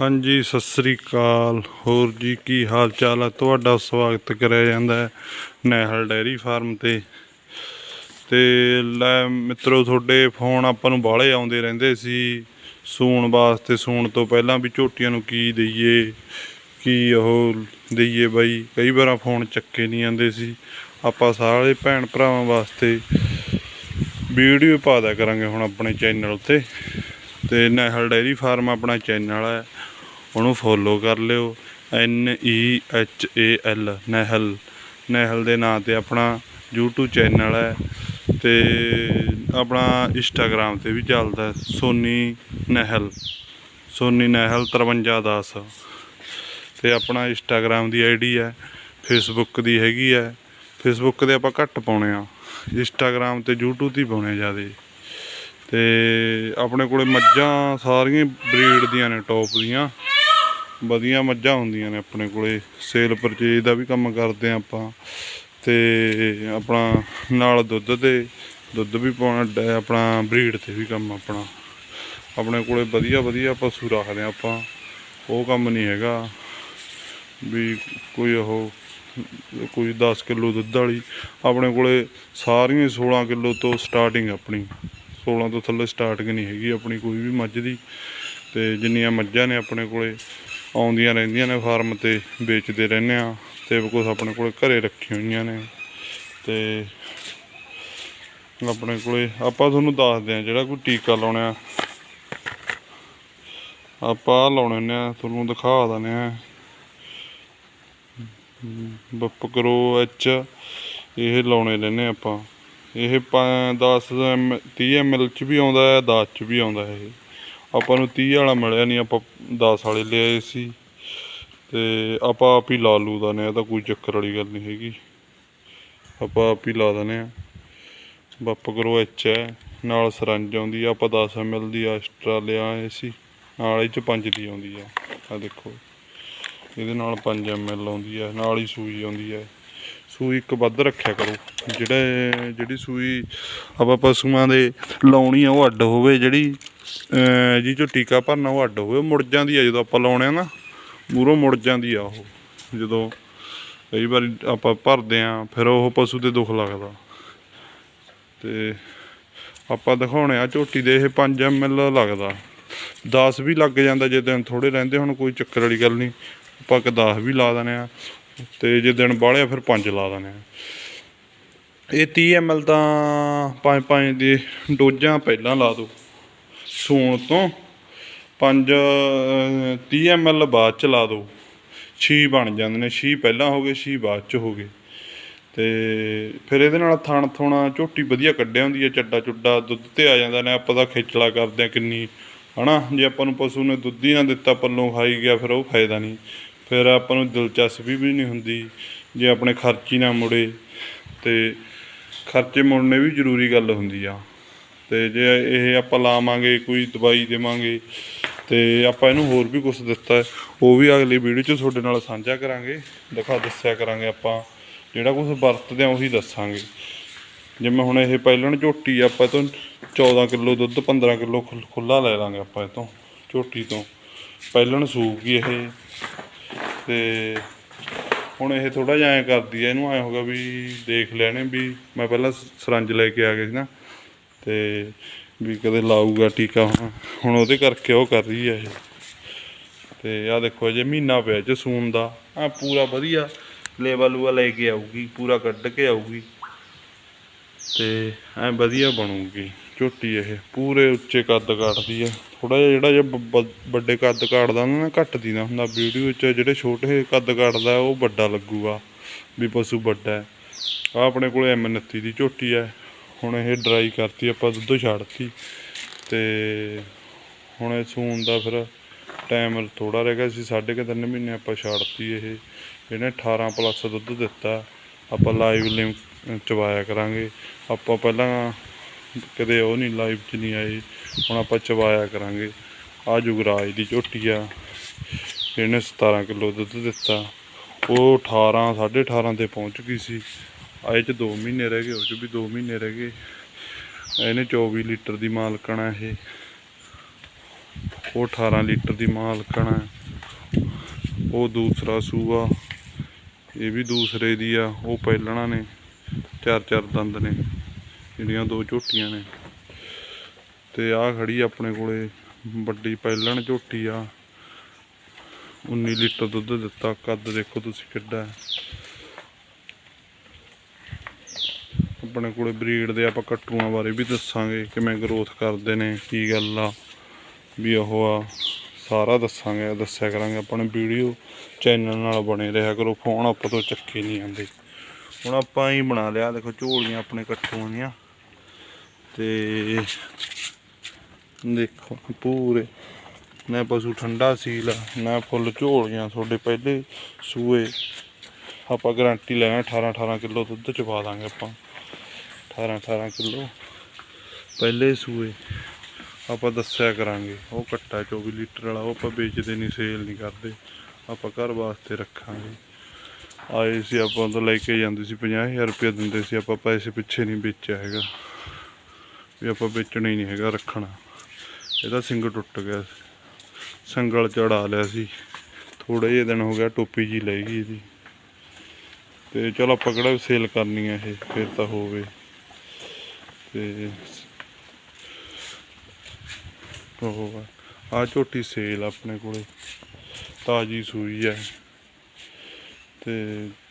ਹਾਂਜੀ, ਸਤਿ ਸ੍ਰੀ ਅਕਾਲ। ਹੋਰ ਜੀ, ਕੀ ਹਾਲ ਚਾਲ ਹੈ ਤੁਹਾਡਾ ਸਵਾਗਤ ਕਰਿਆ ਜਾਂਦਾ ਹੈ ਨਹਿਲ ਡੈਰੀ ਫਾਰਮ ਤੇ। ਤੇ ਲੈ ਮਿੱਤਰੋ, ਤੁਹਾਡੇ ਫੋਨ ਆਪਾਂ ਨੂੰ ਬਾਹਲੇ ਆਉਂਦੇ ਰਹਿੰਦੇ ਸੀ। ਸੂਣ ਵਾਸਤੇ, ਸੂਣ ਤੋਂ ਪਹਿਲਾਂ ਵੀ ਝੋਟੀਆਂ ਨੂੰ ਕੀ ਦਈਏ, ਕੀ ਉਹ ਦਈਏ ਬਾਈ? ਕਈ ਵਾਰਾਂ ਫੋਨ ਚੱਕੇ ਨਹੀਂ ਜਾਂਦੇ ਸੀ। ਆਪਾਂ ਸਾਰੇ ਭੈਣ ਭਰਾਵਾਂ ਵਾਸਤੇ ਵੀਡੀਓ ਪਾ ਦਿਆ ਕਰਾਂਗੇ ਹੁਣ ਆਪਣੇ ਚੈਨਲ ਉੱਤੇ। ਤੇ ਨਹਿਲ ਡੈਰੀ ਫਾਰਮ ਆਪਣਾ ਚੈਨਲ ਹੈ। ਉਹਨੂੰ ਫੋਲੋ ਕਰ ਲਿਓ। ਐਨ ਈ ਐਚ ਏ ਐਲ ਨਹਿਲ। ਨਹਿਲ ਦੇ ਨਾਂ ਤੇ ਆਪਣਾ YouTube ਚੈਨਲ ਹੈ ਤੇ ਆਪਣਾ Instagram ਤੇ ਵੀ ਚੱਲਦਾ ਸੋਨੀ ਨਹਿਲ। ਸੋਨੀ ਨਹਿਲ 5310 ਤੇ ਆਪਣਾ Instagram ਦੀ ਆਈਡੀ ਹੈ, Facebook ਦੀ ਹੈਗੀ ਹੈ। Facebook ਤੇ ਆਪਾਂ ਘੱਟ ਪਾਉਣੇ ਆ। Instagram ਤੇ YouTube ਤੇ ਹੀ ਪਾਉਣੇ ਜਿਆਦੇ। ਤੇ ਆਪਣੇ ਕੋਲੇ ਮੱਝਾਂ ਸਾਰੀਆਂ ਬਰੀਡ ਦੀਆਂ ਨੇ ਟੌਪ ਦੀਆਂ। ਵਧੀਆ ਮੱਝਾਂ ਹੁੰਦੀਆਂ ਨੇ ਆਪਣੇ ਕੋਲੇ। ਸੇਲ ਪਰਚੇਜ ਦਾ ਵੀ ਕੰਮ ਕਰਦੇ ਆ ਆਪਾਂ। ਤੇ ਆਪਣਾ ਨਾਲ ਦੁੱਧ ਤੇ ਦੁੱਧ ਵੀ ਪਾਉਣਾ ਆਪਣਾ ਬਰੀਡ ਤੇ ਵੀ ਕੰਮ ਆਪਣਾ। ਆਪਣੇ ਕੋਲੇ ਵਧੀਆ ਵਧੀਆ ਪਸ਼ੂ ਰੱਖਦੇ ਆ ਆਪਾਂ। ਉਹ ਕੰਮ ਨਹੀਂ ਹੈਗਾ। ਵੀ ਕੋਈ ਉਹ, ਕੋਈ 10 ਕਿਲੋ ਦੁੱਧ ਵਾਲੀ। ਆਪਣੇ ਕੋਲੇ ਸਾਰੀਆਂ ਹੀ 16 ਕਿਲੋ ਤੋਂ ਸਟਾਰਟਿੰਗ ਆਪਣੀ। 16 ਤੋਂ ਥੱਲੇ ਸਟਾਰਟਿੰਗ ਨਹੀਂ ਹੈਗੀ ਆਪਣੀ ਕੋਈ ਵੀ ਮੱਝ ਦੀ। ਤੇ ਜਿੰਨੀਆਂ ਮੱਝਾਂ ਨੇ ਆਪਣੇ ਕੋਲੇ ਆਉਂਦੀਆਂ ਰਹਿੰਦੀਆਂ ਨੇ ਫਾਰਮ ਤੇ ਵੇਚਦੇ ਰਹਿੰਦੇ ਆ ਤੇ ਕੁਛ ਆਪਣੇ ਕੋਲ ਘਰੇ ਰੱਖੀਆਂ ਹੋਈਆਂ ਨੇ ਤੇ ਆਪਣੇ ਕੋਲੇ ਆਪਾਂ ਤੁਹਾਨੂੰ ਦੱਸਦੇ ਆ ਜਿਹੜਾ ਕੋਈ ਟੀਕਾ ਲਾਉਣਾ ਆਪਾਂ ਲਾਉਣੇ ਨੇ ਆ, ਤੁਹਾਨੂੰ ਦਿਖਾ ਦਿੰਦੇ ਆ। ਬਪਕਰੋ ਐਚ ਇਹ ਲਾਉਣੇ ਲੈਨੇ ਆਪਾਂ। ਇਹ 10 ਐਮ 30 ਐਮਐਲ ਚ ਵੀ ਆਉਂਦਾ ਹੈ 10 ਚ ਵੀ ਆਉਂਦਾ ਹੈ ਇਹ। ਆਪਾਂ ਨੂੰ 30 ਵਾਲਾ ਮਿਲਿਆ ਨਹੀਂ ਆਪਾਂ 10 ਵਾਲੇ ਲਿਆਏ ਸੀ। ਤੇ ਆਪਾਂ ਆਪ ਹੀ ਲਾ ਲੂ ਦਾ ਨੇ ਇਹ ਤਾਂ ਕੋਈ ਚੱਕਰ ਵਾਲੀ ਗੱਲ ਨਹੀਂ ਹੈਗੀ। ਆਪਾਂ ਆਪ ਹੀ ਲਾ ਦਨੇ ਆ। ਬਪਕਰੋ ਐਚ ਹੈ, ਨਾਲ ਸਰੰਜ ਆਉਂਦੀ ਆ, ਆਪਾਂ 10 ਐਮਐਲ ਦੀ ਐਕਸਟਰਾ ਲਿਆਏ ਸੀ। ਨਾਲ ਇਹ ਚ 5 ਦੀ ਆਉਂਦੀ ਆ। ਆ ਦੇਖੋ, ਇਹਦੇ ਨਾਲ 5 ml ਆਉਂਦੀ ਹੈ ਨਾਲ ਹੀ ਸੂਈ ਆਉਂਦੀ ਹੈ ਸੂਈ ਇੱਕ ਵੱਧ ਰੱਖਿਆ ਕਰੋ। ਜਿਹੜਾ, ਜਿਹੜੀ ਸੂਈ ਆਪਾਂ ਪਸ਼ੂਆਂ ਦੇ ਲਾਉਣੀ ਆ, ਉਹ ਅੱਡ ਹੋਵੇ, ਜਿਹੜੀ ਅਹ ਜੀ ਜੋ ਟੀਕਾ ਭਰਨਾ ਉਹ ਅੱਡ ਹੋਵੇ, ਉਹ ਮੁੜ ਜਾਂਦੀ ਆ ਜਦੋਂ ਆਪਾਂ ਲਾਉਣੇ ਆ ਨਾ ਮੂਰੋਂ ਮੁੜ ਜਾਂਦੀ ਆ ਉਹ। ਜਦੋਂ ਕਈ ਵਾਰੀ ਆਪਾਂ ਭਰਦੇ ਆ, ਫਿਰ ਉਹ ਪਸ਼ੂ ਤੇ ਦੁੱਖ ਲੱਗਦਾ। ਤੇ ਆਪਾਂ ਦਿਖਾਉਣੇ ਆ ਝੋਟੀ ਦੇ, ਇਹ 5 ml ਲੱਗਦਾ। 10 ਵੀ ਲੱਗ ਜਾਂਦਾ ਜੇ ਦਿਨ ਥੋੜੇ ਰਹਿੰਦੇ ਹੁਣ, ਕੋਈ ਚੱਕਰ ਵਾਲੀ ਗੱਲ ਨਹੀਂ। ਆਪਾਂ ਕਿ 10 ਵੀ ਲਾ ਦਨੇ ਆ, ਤੇ ਜੇ ਦਿਨ ਬਾਹਲੇ ਫਿਰ 5 ਲਾ ਦਨੇ ਆ। ਇਹ 30 ml ਤਾਂ ਪੰਜ ਪੰਜ ਦੀ ਡੋਜ਼ਾਂ ਪਹਿਲਾਂ ਲਾ ਦਿਓ। ਸੂਣ ਤੋਂ 5 30 ml ਬਾਅਦ ਚ ਲਾ ਦਿਓ। 6 ਬਣ ਜਾਂਦੇ ਨੇ। 6 ਪਹਿਲਾਂ ਹੋ ਗਏ 6 ਬਾਅਦ ਚ ਹੋ ਗਏ। ਤੇ ਫਿਰ ਇਹਦੇ ਨਾਲ ਥਣ ਥੋਣਾ, ਝੋਟੀ ਵਧੀਆ ਕੱਢਿਆ ਹੁੰਦੀ ਹੈ, ਚੱਡਾ ਚੁੱਡਾ, ਦੁੱਧ ਤੇ ਆ ਜਾਂਦਾ ਨੇ। ਆਪਾਂ ਤਾਂ ਖੇਚਲਾ ਕਰਦੇ ਆ ਕਿੰਨੀ, ਹਨਾ? ਜੇ ਆਪਾਂ ਨੂੰ ਪਸ਼ੂ ਨੇ ਦੁੱਧ ਹੀ ਨਾ ਦਿੱਤਾ, ਪੱਲੋਂ ਖਾਈ ਗਿਆ, ਫਿਰ ਉਹ ਫਾਇਦਾ ਨਹੀਂ। ਫਿਰ ਆਪਾਂ ਨੂੰ ਦਿਲਚਸਪੀ ਵੀ ਨਹੀਂ ਹੁੰਦੀ, ਜੇ ਆਪਣੇ ਖਰਚ ਹੀ ਨਾ ਮੁੜੇ। ਤੇ ਖਰਚੇ ਮੁੜਨੇ ਵੀ ਜ਼ਰੂਰੀ ਗੱਲ ਹੁੰਦੀ ਆ। ਤੇ ਜੇ ਇਹ ਆਪਾਂ ਲਾਵਾਂਗੇ, ਕੋਈ ਦਵਾਈ ਦੇਵਾਂਗੇ, ਤੇ ਆਪਾਂ ਇਹਨੂੰ ਹੋਰ ਵੀ ਕੁਝ ਦਿੱਤਾ ਉਹ ਵੀ ਅਗਲੀ ਵੀਡੀਓ 'ਚ ਤੁਹਾਡੇ ਨਾਲ ਸਾਂਝਾ ਕਰਾਂਗੇ, ਦਿਖਾ ਦੱਸਿਆ ਕਰਾਂਗੇ ਆਪਾਂ, ਜਿਹੜਾ ਕੁਝ ਵਰਤਦੇ ਆ ਉਹੀ ਦੱਸਾਂਗੇ। ਜਿਵੇਂ ਹੁਣ ਇਹ ਪਹਿਲਣ ਝੋਟੀ ਆਪਾਂ ਇਹ ਤੋਂ 14 ਕਿਲੋ ਦੁੱਧ 15 ਕਿਲੋ ਖੁੱਲਾ ਲੈ ਲਾਂਗੇ ਆਪਾਂ ਇਹ ਤੋਂ ਝੋਟੀ ਤੋਂ। ਪਹਿਲਣ ਸੂਗੀ ਇਹ। ਤੇ ਹੁਣ ਇਹ ਥੋੜਾ ਜਿਹਾ ਐਂ ਕਰਦੀ ਐ ਇਹਨੂੰ ਐਂ ਹੋਗਾ ਵੀ ਦੇਖ ਲੈਣੇ ਵੀ, ਮੈਂ ਪਹਿਲਾਂ ਸਰੰਜ ਲੈ ਕੇ ਆ ਗਿਆ ਸੀ ਨਾ। ਤੇ ਵੀ ਕਦੇ ਲਾਊਗਾ ਟੀਕਾ ਹੁਣ ਹੁਣ ਉਹਦੇ ਕਰਕੇ ਉਹ ਕਰ ਰਹੀ ਹੈ ਇਹ। ਤੇ ਆ ਦੇਖੋ ਜੇ ਮਹੀਨਾ ਪਿਆ ਚ ਸੂਣ ਦਾ। ਆ ਪੂਰਾ ਵਧੀਆ ਲੇਵਾ ਲੂਆ ਲੈ ਕੇ ਆਊਗੀ, ਪੂਰਾ ਕੱਢ ਕੇ ਆਊਗੀ। ਤੇ ਐ ਵਧੀਆ ਬਣੂਗੀ, ਝੋਟੀ ਇਹ। ਪੂਰੇ ਉੱਚੇ ਕੱਦ ਕੱਟਦੀ ਹੈ ਥੋੜਾ ਜਿਹਾ ਜਿਹੜਾ ਜਿਹਾ ਵੱਡੇ ਕੱਦ ਕਾਟਦਾ ਨਾ ਨਾ ਘੱਟ ਦੀ ਨਾ ਹੁੰਦਾ। ਵੀਡੀਓ ਵਿੱਚ ਜਿਹੜੇ ਛੋਟੇ ਕੱਦ ਕੱਟਦਾ ਉਹ ਵੱਡਾ ਲੱਗੂਗਾ, ਵੀ ਪਸ਼ੂ ਵੱਡਾ। ਹੈ ਆ ਆਪਣੇ ਕੋਲੇ M29 ਦੀ ਝੋਟੀ ਹੈ ਹੁਣ ਇਹ ਡਰਾਈ ਕਰਤੀ, ਆਪਾਂ ਦੁੱਧ ਛੱਡਤੀ ਤੇ ਹੁਣ ਇਹ ਸੂਣ ਦਾ ਫਿਰ ਟਾਈਮ ਥੋੜਾ ਰਹਿ ਗਿਆ ਸੀ, ਸਾਢੇ ਕੁ ਤਿੰਨ ਮਹੀਨੇ ਆਪਾਂ ਛੱਡਤੀ ਇਹ। ਇਹਨੇ 18 ਪਲੱਸ ਦੁੱਧ ਦਿੱਤਾ, ਆਪਾਂ ਲਾਈਵ ਲਿੰਕ ਚਵਾਇਆ ਕਰਾਂਗੇ। ਆਪਾਂ ਪਹਿਲਾਂ ਕਦੇ ਉਹ ਨਹੀਂ ਲਾਈਵ 'ਚ ਨਹੀਂ ਆਏ, ਹੁਣ ਆਪਾਂ ਚਵਾਇਆ ਕਰਾਂਗੇ। ਆ ਜੁਗਰਾਜ ਦੀ ਝੋਟੀ ਆ, ਇਹਨੇ 17 ਕਿਲੋ ਦੁੱਧ ਦਿੱਤਾ। ਉਹ 18 18.5 ਤੇ ਪਹੁੰਚ ਗਈ ਸੀ। ਆਏ ਚ 2 ਮਹੀਨੇ ਰਹਿ ਗਏ, ਉਹ ਚ ਵੀ 2 ਮਹੀਨੇ ਰਹਿ ਗਏ। ਇਹਨੇ 24 ਲੀਟਰ ਦੀ ਮਾਲਕਣ ਮਾਲਕਣਾ ਇਹ। ਉਹ 18 ਲੀਟਰ ਦੀ ਮਾਲਕਣ ਹੈ ਉਹ ਦੂਸਰਾ ਸੂਆ, ਇਹ ਵੀ ਦੂਸਰੇ ਦੀ ਆ, ਉਹ ਪਹਿਲਣਾ ਨੇ, ਚਾਰ ਚਾਰ ਦੰਦ ਨੇ, ਜਿਹੜੀਆਂ ਦੋ ਝੋਟੀਆਂ ਨੇ। ਤੇ ਆ ਖੜੀ ਆਪਣੇ ਕੋਲੇ, ਵੱਡੀ ਪਹਿਲਣ ਝੋਟੀ ਆ। 19 ਲੀਟਰ ਦੁੱਧ ਦਿੱਤਾ, ਕੱਦ ਦੇਖੋ ਤੁਸੀਂ ਕਿੱਡਾ ਹੈ ਆਪਣੇ ਕੋਲੇ ਬਰੀਡ ਦੇ ਆਪਾਂ ਕੱਟੂਆਂ ਬਾਰੇ ਵੀ ਦੱਸਾਂਗੇ ਕਿਵੇਂ ਗਰੋਥ ਕਰਦੇ ਨੇ, ਕੀ ਗੱਲ ਆ, ਵੀ ਉਹ ਆ, ਸਾਰਾ ਦੱਸਾਂਗੇ, ਦੱਸਿਆ ਕਰਾਂਗੇ ਆਪਣੇ ਵੀਡੀਓ ਚੈਨਲ ਨਾਲ ਬਣੇ ਰਿਹਾ ਕਰੋ ਫੋਨ ਆਪਾਂ ਤੋਂ ਚੱਕੇ ਨਹੀਂ ਆਉਂਦੇ ਹੁਣ ਆਪਾਂ ਹੀ ਬਣਾ ਲਿਆ, ਦੇਖੋ ਝੋਲੀਆਂ ਆਪਣੇ ਕੱਟੂਆਂ ਦੀਆਂ, ਤੇ ਦੇਖੋ ਪੂਰੇ, ਨਾ ਪਸ਼ੂ ਠੰਡਾ ਸੀਲ ਨਾ ਫੁੱਲ ਝੋਲੀਆਂ ਤੁਹਾਡੇ ਪਹਿਲੇ ਸੂਏ, ਆਪਾਂ ਗਾਰੰਟੀ ਲੈਣਾ 18 18 ਕਿਲੋ ਦੁੱਧ ਚ ਪਾ ਦਾਂਗੇ ਆਪਾਂ। 18 18 ਕਿਲੋ। ਪਹਿਲੇ ਸੂਏ। ਆਪਾਂ ਦੱਸਿਆ ਕਰਾਂਗੇ। ਉਹ ਕੱਟਾ 24 ਲੀਟਰ ਵਾਲਾ, ਉਹ ਆਪਾਂ ਵੇਚਦੇ ਨਹੀਂ ਸੇਲ ਨਹੀਂ ਕਰਦੇ। ਆਪਾਂ ਘਰ ਵਾਸਤੇ ਰੱਖਾਂਗੇ। ਆਏ ਸੀ, ਆਪਾਂ ਤੋਂ ਲੈ ਕੇ ਜਾਂਦੇ ਸੀ 50000 ਰੁਪਏ ਦਿੰਦੇ ਸੀ। ਆਪਾਂ ਪੈਸੇ ਪਿੱਛੇ ਨਹੀਂ ਵੇਚਿਆ ਹੈਗਾ। ਵੀ ਆਪਾਂ ਵੇਚਣਾ ਹੀ ਨਹੀਂ ਹੈਗਾ, ਰੱਖਣਾ। ਇਹਦਾ ਸਿੰਗ ਟੁੱਟ ਗਿਆ ਸੀ। ਸੰਗਲ ਚੜਾ ਲਿਆ ਸੀ। ਥੋੜੇ ਜਿਹੇ ਦਿਨ ਹੋ ਗਿਆ, ਟੋਪੀ ਜੀ ਲੈ ਗਈ ਇਹਦੀ। ਤੇ ਚਲ ਆਪਾਂ ਕਿਹੜਾ ਸੇਲ ਕਰਨੀ ਹੈ ਇਹ, ਫਿਰ ਤਾਂ ਹੋਵੇ। ਤੇ ਉਹ ਆ। ਝੋਟੀ ਸੇਲ ਆਪਣੇ ਕੋਲੇ। ਤਾਜੀ ਸੂਈ ਹੈ ਤੇ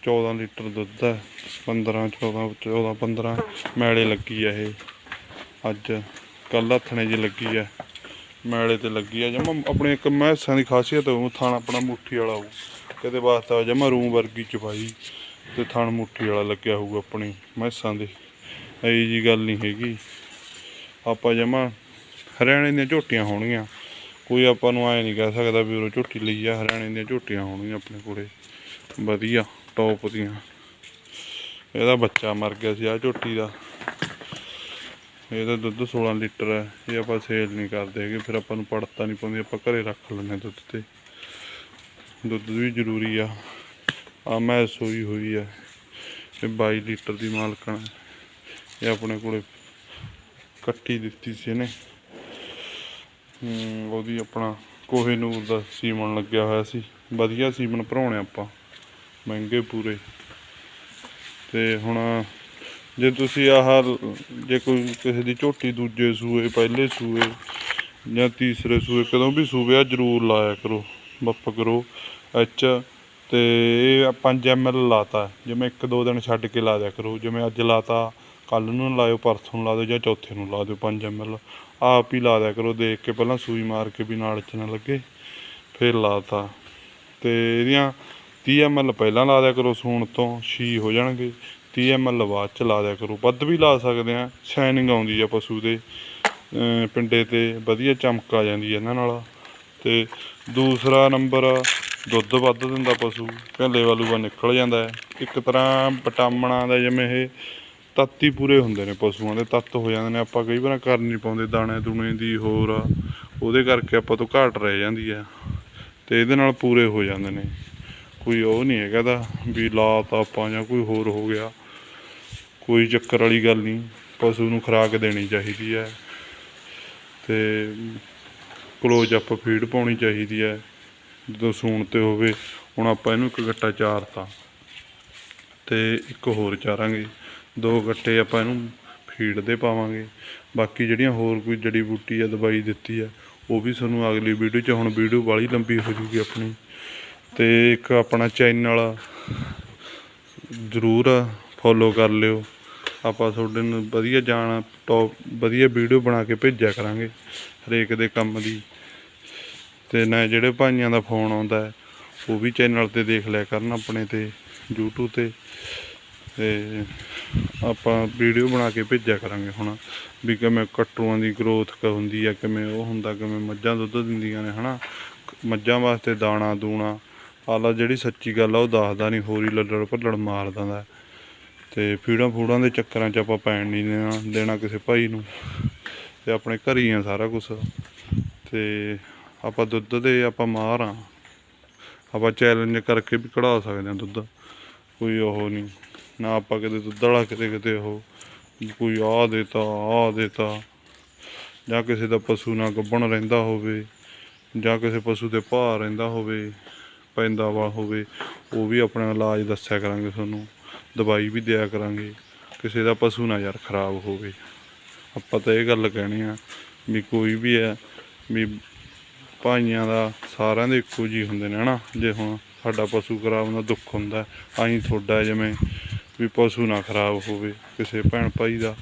14 ਲੀਟਰ ਦੁੱਧ ਹੈ 15 14 14 15 ਮੈਲੇ ਲੱਗੀ ਹੈ ਇਹ। ਅੱਜ ਕੱਲ ਹੱਥਣੇ ਜੀ ਲੱਗੀ ਹੈ ਮੈਲੇ ਤੇ ਲੱਗੀ ਆ। ਜਮਾ ਆਪਣੇ ਇੱਕ ਮਹਿਸਾਂ ਦੀ ਖਾਸੀਅਤ ਉਹ ਥਣ ਆਪਣਾ ਮੁੱਠੀ ਵਾਲਾ ਹੋਊ। ਕਿਤੇ ਵਾਸਤਾ ਜਮਾ ਰੂਮ ਵਰਗੀ ਚਪਾਈ ਤੇ ਥਣ ਮੁੱਠੀ ਵਾਲਾ ਲੱਗਿਆ ਹੋਊਗਾ ਆਪਣੀ ਮਹਿਸਾਂ ਦੇ। ਐਈ ਜੀ ਗੱਲ ਨਹੀਂ ਹੈਗੀ। ਆਪਾਂ ਜਮਾ ਹਰਿਆਣੇ ਦੀਆਂ ਝੋਟੀਆਂ ਹੋਣਗੀਆਂ। ਕੋਈ ਆਪਾਂ ਨੂੰ ਐ ਨਹੀਂ ਕਹਿ ਸਕਦਾ ਵੀ ਉਹ ਝੋਟੀ ਲਈ ਆ, ਹਰਿਆਣੇ ਦੀਆਂ ਝੋਟੀਆਂ ਹੋਣਗੀਆਂ ਆਪਣੇ ਕੋਲੇ। ਵਧੀਆ ਟੌਪ ਦੀਆਂ। ਇਹਦਾ ਬੱਚਾ ਮਰ ਗਿਆ ਸੀ ਆ ਝੋਟੀ ਦਾ। ਇਹਦਾ ਦੁੱਧ 16 ਲੀਟਰ ਹੈ, ਇਹ ਆਪਾਂ ਸੇਲ ਨਹੀਂ ਕਰਦੇ ਹੈਗੇ। ਫਿਰ ਆਪਾਂ ਨੂੰ ਪੜਤਾ ਨਹੀਂ ਪਾਉਂਦੀ, ਆਪਾਂ ਘਰੇ ਰੱਖ ਲੈਂਦੇ ਹਾਂ ਦੁੱਧ ਤੇ। ਦੁੱਧ ਵੀ ਜ਼ਰੂਰੀ ਆ। ਆ ਮੈਂ ਸੋਈ ਹੋਈ ਆ। ਇਹ 22 ਲੀਟਰ ਦੀ ਮਾਲਕਣ ਹੈ। ਇਹ ਆਪਣੇ ਕੋਲੇ ਕੱਟੀ ਦਿੱਤੀ ਸੀ ਇਹਨੇ। ਉਹਦੀ ਆਪਣਾ ਕੋਹੇ ਨੂਰ ਦਾ ਸੀਮਨ ਲੱਗਿਆ ਹੋਇਆ ਸੀ। ਵਧੀਆ ਸੀਮਨ ਭਰਾਉਣੇ ਆਪਾਂ, ਮਹਿੰਗੇ ਪੂਰੇ। ਤੇ ਹੁਣ ਜੇ ਤੁਸੀਂ ਆਹ, ਜੇ ਕੋਈ ਕਿਸੇ ਦੀ ਝੋਟੀ ਦੂਜੇ ਸੂਏ, ਪਹਿਲੇ ਸੂਏ ਜਾਂ ਤੀਸਰੇ ਸੂਏ, ਕਦੋਂ ਵੀ ਸੂਵੇ ਜ਼ਰੂਰ ਲਾਇਆ ਕਰੋ। ਬੱਪ ਕਰੋ। ਐਚ ਤੇ ਇਹ 5 ml ਲਾਤਾ। ਜਿਵੇਂ ਇੱਕ ਦੋ ਦਿਨ ਛੱਡ ਕੇ ਲਾ ਦਿਆ ਕਰੋ। ਜਿਵੇਂ ਅੱਜ ਲਾਤਾ ਕੱਲ ਨੂੰ ਲਾਇਓ, ਪਰਸੋਂ ਨੂੰ ਲਾ ਦਿਓ ਜਾਂ ਚੌਥੇ ਨੂੰ ਲਾ ਦਿਓ 5 ml ਆਪ ਹੀ ਲਾ ਦਿਆ ਕਰੋ, ਦੇਖ ਕੇ ਪਹਿਲਾਂ ਸੂਈ ਮਾਰ ਕੇ ਵੀ ਨਾਲ ਚ ਨਾ ਲੱਗੇ, ਫਿਰ ਲਾਤਾ। ਤੇ ਇਹਦੀਆਂ 30 ml ਪਹਿਲਾਂ ਲਾ ਦਿਆ ਕਰੋ ਸੂਣ ਤੋਂ 6 ਹੋ ਜਾਣਗੇ। 30 ml ਬਾਅਦ ਚ ਲਾ ਦਿਆ ਕਰੋ। ਵੱਧ ਵੀ ਲਾ ਸਕਦੇ ਆ ਸ਼ਾਈਨਿੰਗ ਆਉਂਦੀ ਆ ਪਸ਼ੂ ਦੇ ਪਿੰਡੇ ਤੇ ਵਧੀਆ ਚਮਕ ਆ ਜਾਂਦੀ ਹੈ ਇਹਨਾਂ ਨਾਲ। ਤੇ ਦੂਸਰਾ ਨੰਬਰ, ਦੁੱਧ ਵੱਧ ਦਿੰਦਾ ਪਸ਼ੂ, ਘੱਲੇ ਵਾਲੂਆ ਨਿਕਲ ਜਾਂਦਾ ਹੈ। ਇੱਕ ਤਰ੍ਹਾਂ ਵਿਟਾਮਿਨਾਂ ਦਾ ਜਿਵੇਂ ਇਹ ਤੱਤ ਹੀ ਪੂਰੇ ਹੁੰਦੇ ਨੇ ਪਸ਼ੂਆਂ ਦੇ, ਤੱਤ ਹੋ ਜਾਂਦੇ ਨੇ, ਆਪਾਂ ਕਈ ਵਾਰ ਕਰ ਨਹੀਂ ਪਾਉਂਦੇ, ਦਾਣੇ, ਦੂਣੇ ਦੀ ਹੋਰ ਆ, ਉਹਦੇ ਕਰਕੇ ਆਪਾਂ ਤੋਂ ਘਾਟ ਰਹਿ ਜਾਂਦੀ ਆ ਤੇ ਇਹਦੇ ਨਾਲ ਪੂਰੇ ਹੋ ਜਾਂਦੇ ਨੇ। ਕੋਈ ਉਹ ਨਹੀਂ ਹੈਗਾ ਦਾ ਵੀ ਲਾਤਾ ਆਪਾਂ ਜਾਂ ਕੋਈ ਹੋਰ ਹੋ ਗਿਆ, ਕੋਈ ਚੱਕਰ ਵਾਲੀ ਗੱਲ ਨਹੀਂ, ਪਸ਼ੂ ਨੂੰ ਖੁਰਾਕ ਦੇਣੀ ਚਾਹੀਦੀ ਹੈ ਤੇ ਕਲੋਜ਼ ਅਪ ਫੀਡ ਪਾਉਣੀ ਚਾਹੀਦੀ ਹੈ ਜਦੋਂ ਸੂਣ ਤੇ ਹੋਵੇ, ਹੁਣ ਆਪਾਂ ਇਹਨੂੰ ਇੱਕ ਗੱਟਾ ਚਾਰਤਾ ਤੇ ਇੱਕ ਹੋਰ ਚਾਰਾਂਗੇ। ਦੋ ਗੱਟੇ ਆਪਾਂ ਇਹਨੂੰ ਫੀਡ ਦੇ ਪਾਵਾਂਗੇ। ਬਾਕੀ ਜਿਹੜੀਆਂ ਹੋਰ ਕੋਈ ਜੜੀ ਬੂਟੀ ਆ ਦਵਾਈ ਦਿੱਤੀ ਆ, ਉਹ ਵੀ ਤੁਹਾਨੂੰ ਅਗਲੀ ਵੀਡੀਓ 'ਚ, ਹੁਣ ਵੀਡੀਓ ਬਾਲੀ ਲੰਬੀ ਹੋ ਜੂਗੀ ਆਪਣੀ। ਤੇ ਇੱਕ ਆਪਣਾ ਚੈਨਲ ਜ਼ਰੂਰ ਫੋਲੋ ਕਰ ਲਿਓ। ਆਪਾਂ ਤੁਹਾਡੇ ਨੂੰ ਵਧੀਆ ਜਾਣ ਟੌਪ ਵਧੀਆ ਵੀਡੀਓ ਬਣਾ ਕੇ ਭੇਜਿਆ ਕਰਾਂਗੇ ਹਰੇਕ ਦੇ ਕੰਮ ਦੀ। ਤੇ ਨਾ ਜਿਹੜੇ ਭਾਈਆਂ ਦਾ ਫੋਨ ਆਉਂਦਾ ਹੈ, ਉਹ ਵੀ ਚੈਨਲ ਤੇ ਦੇਖ ਲਿਆ ਕਰਨ ਆਪਣੇ ਤੇ, YouTube ਤੇ। ਤੇ ਆਪਾਂ ਵੀਡੀਓ ਬਣਾ ਕੇ ਭੇਜਿਆ ਕਰਾਂਗੇ ਹੁਣ, ਵੀ ਕਿਵੇਂ ਕੱਟੂਆਂ ਦੀ ਗਰੋਥ ਹੁੰਦੀ ਆ, ਕਿਵੇਂ ਉਹ ਹੁੰਦਾ, ਕਿਵੇਂ ਮੱਝਾਂ ਦੁੱਧ ਦਿੰਦੀਆਂ ਨੇ, ਹਨਾ? ਮੱਝਾਂ ਵਾਸਤੇ ਦਾਣਾ, ਦੂਣਾ, ਆਲਾ ਜਿਹੜੀ ਸੱਚੀ ਗੱਲ ਆ, ਉਹ ਦੱਸਦਾ ਨਹੀਂ, ਹੋਰੀ ਲੱਲੜ ਭੱਲੜ ਮਾਰ ਦਿੰਦਾ। ਤੇ ਫੀੜਾਂ ਫੂੜਾਂ ਦੇ ਚੱਕਰਾਂ 'ਚ ਆਪਾਂ ਪੈਣ ਨਹੀਂ ਦੇਣਾ ਦੇਣਾ ਕਿਸੇ ਭਾਈ ਨੂੰ, ਤੇ ਆਪਣੇ ਘਰ ਹੀ ਆ ਸਾਰਾ ਕੁਝ ਤੇ ਆਪਾਂ ਦੁੱਧ ਦੇ ਆਪਾਂ ਮਾਰ ਆ। ਆਪਾਂ ਚੈਲੰਜ ਕਰਕੇ ਵੀ ਕਢਾ ਸਕਦੇ ਹਾਂ ਦੁੱਧ, ਕੋਈ ਉਹ ਨਹੀਂ। ਨਾ ਆਪਾਂ ਕਿਤੇ ਦੁੱਧ ਵਾਲਾ ਕਿਤੇ ਕਿਤੇ ਉਹ ਕੋਈ ਆ ਦੇਤਾ ਆ ਦੇਤਾ। ਜਾਂ ਕਿਸੇ ਦਾ ਪਸ਼ੂ ਨਾ ਗੱਬਣ ਰਹਿੰਦਾ ਹੋਵੇ, ਜਾਂ ਕਿਸੇ ਪਸ਼ੂ ਤੇ ਭਾਰ ਰਹਿੰਦਾ ਹੋਵੇ, ਪੈਂਦਾ ਵਾ ਹੋਵੇ, ਉਹ ਵੀ ਆਪਣਾ ਇਲਾਜ ਦੱਸਿਆ ਕਰਾਂਗੇ ਤੁਹਾਨੂੰ, ਦਵਾਈ ਵੀ ਦਿਆ ਕਰਾਂਗੇ। ਕਿਸੇ ਦਾ ਪਸ਼ੂ ਨਾ ਯਾਰ ਖਰਾਬ ਹੋਵੇ। ਆਪਾਂ ਤਾਂ ਇਹ ਗੱਲ ਕਹਿਣੀ ਆ ਵੀ ਕੋਈ ਵੀ ਹੈ, ਵੀ ਭਾਈਆਂ ਦਾ ਸਾਰਿਆਂ ਦੇ ਇੱਕੋ ਜਿਹੇ ਹੁੰਦੇ ਨੇ ਹਨਾ। ਜੇ ਹੁਣ ਸਾਡਾ ਪਸ਼ੂ ਖਰਾਬ ਹੁੰਦਾ ਦੁੱਖ ਹੁੰਦਾ ਆਈ ਤੁਹਾਡਾ ਜਿਵੇਂ ਵੀ ਪਸ਼ੂ ਨਾ ਖਰਾਬ ਹੋਵੇ, ਕਿਸੇ ਭੈਣ ਭਾਈ ਦਾ।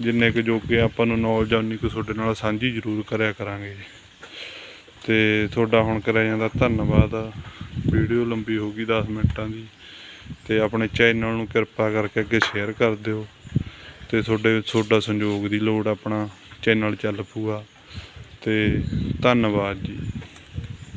ਜਿੰਨੇ ਕੁ ਜੋਗੇ ਆਪਾਂ ਨੂੰ ਨੌਲੇਜ ਆ, ਉਨੀ ਕੁ ਤੁਹਾਡੇ ਨਾਲ ਸਾਂਝੀ ਜ਼ਰੂਰ ਕਰਿਆ ਕਰਾਂਗੇ ਤੇ ਤੁਹਾਡਾ ਹੁਣ ਕਰਿਆ ਜਾਂਦਾ ਧੰਨਵਾਦ ਵੀਡੀਓ ਲੰਬੀ ਹੋ ਗਈ 10 ਮਿੰਟਾਂ ਦੀ। ਤੇ ਆਪਣੇ ਚੈਨਲ ਨੂੰ ਕਿਰਪਾ ਕਰਕੇ ਅੱਗੇ ਸ਼ੇਅਰ ਕਰ ਦਿਓ। ਤੇ ਤੁਹਾਡੇ, ਤੁਹਾਡਾ ਸੰਯੋਗ ਦੀ ਲੋੜ ਆਪਣਾ ਚੈਨਲ ਚੱਲ ਪੂਗਾ ਤੇ ਧੰਨਵਾਦ ਜੀ।